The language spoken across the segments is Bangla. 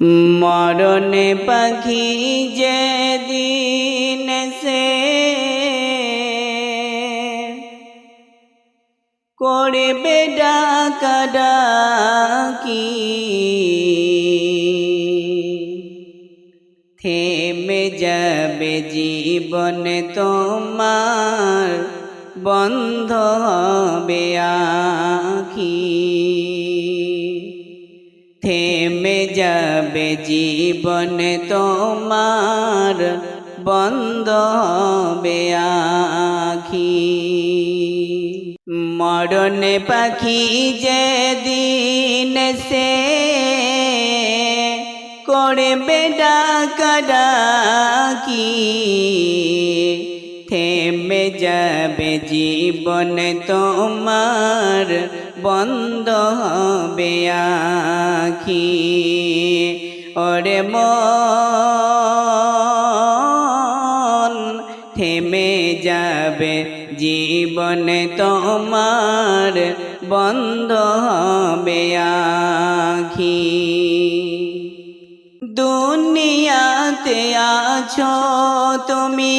মরণে পাখি যে দিন সে করবে ডাকা ডাকি, থেমে যাবে জীবন তোমার, বন্ধ হবে আখি। থেমে যাবে জীবন তোমার বন্ধ হবে আখি। মরণে পাখি যে দিন সে করবে ডাকা ডাকি থেমে যাবে জীবন তোমার বন্ধ হবে আখি। ওরে মন থেমে যাবে জীবন তোমার বন্ধ হবে আখি। দুনিয়াতে আছো তুমি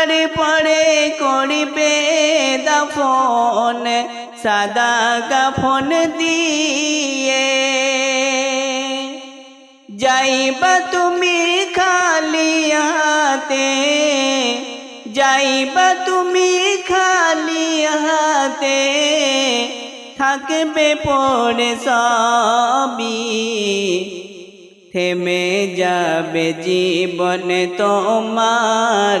মরার পরে করবে দফন, সাদা কাফন দিয়ে। যাইবা তুমি খালি হাতে, যাইবা তুমি খালি হাতে, থাকবে পড়ে সবই। থেমে যাবে জীবন তোমার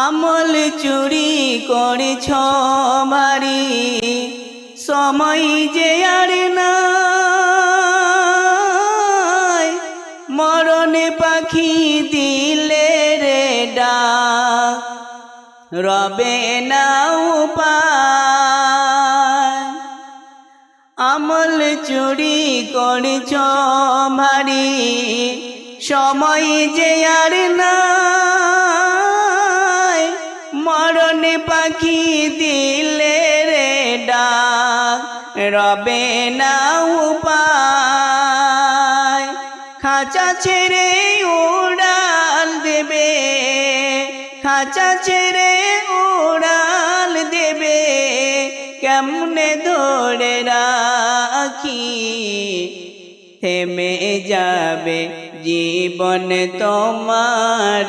আমল চুরি করেছ মারি। সময় যে আর নাই। মরণে পাখি দিলে রে ডাক রবে না উপায়। আমল চুরি করেছ ভারি সময় যে আর নাই। মরণ পাখি দিলে রে ডাক রবে না উপায়। খাঁচা ছেড়ে উড়াল দেবে, খাঁচা ছেড়ে উড়াল দেবে, কেমনে ধরে রাখি? থেমে যাবে জীবন তোমার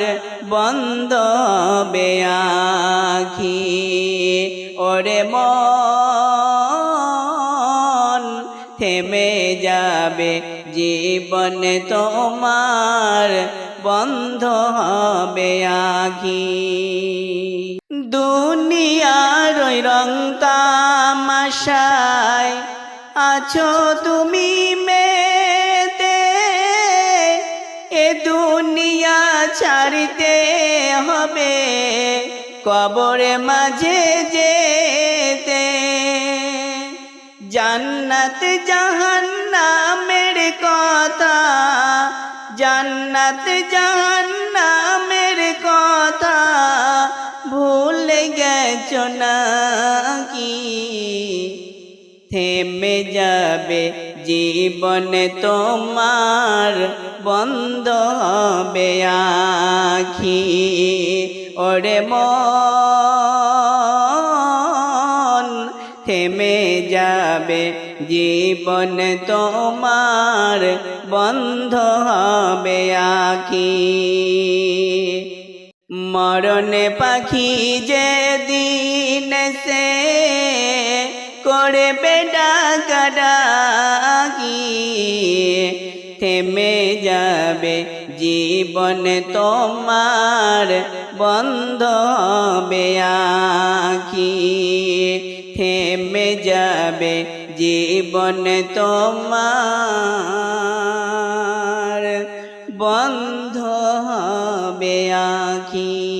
বন্ধ হবে আখি। ওরে মন, থেমে যাবে জীবন তোমার বন্ধ হবে আখি। দুনিয়ার রং তামাশায় আছো তুমি ছাড়তে হবে, কবরে মাঝে যেতে। জান্নাত জাহান্নামের কথা, জান্নাত জাহান্নামের কথা ভুলে গেছো নাকি? থেমে যাবে জীবন তোমার বন্ধ হবে আখি। ওরে মন থেমে যাবে, জীবন তোমার বন্ধ হবে আখি। মরণে পাখি যে দিন সে করে বেডা গাডাকি থেমে যাবে জীবন তোমার বন্ধ হবে আঁকি থেমে যাবে জীবন তোমার বন্ধ হবে আঁকি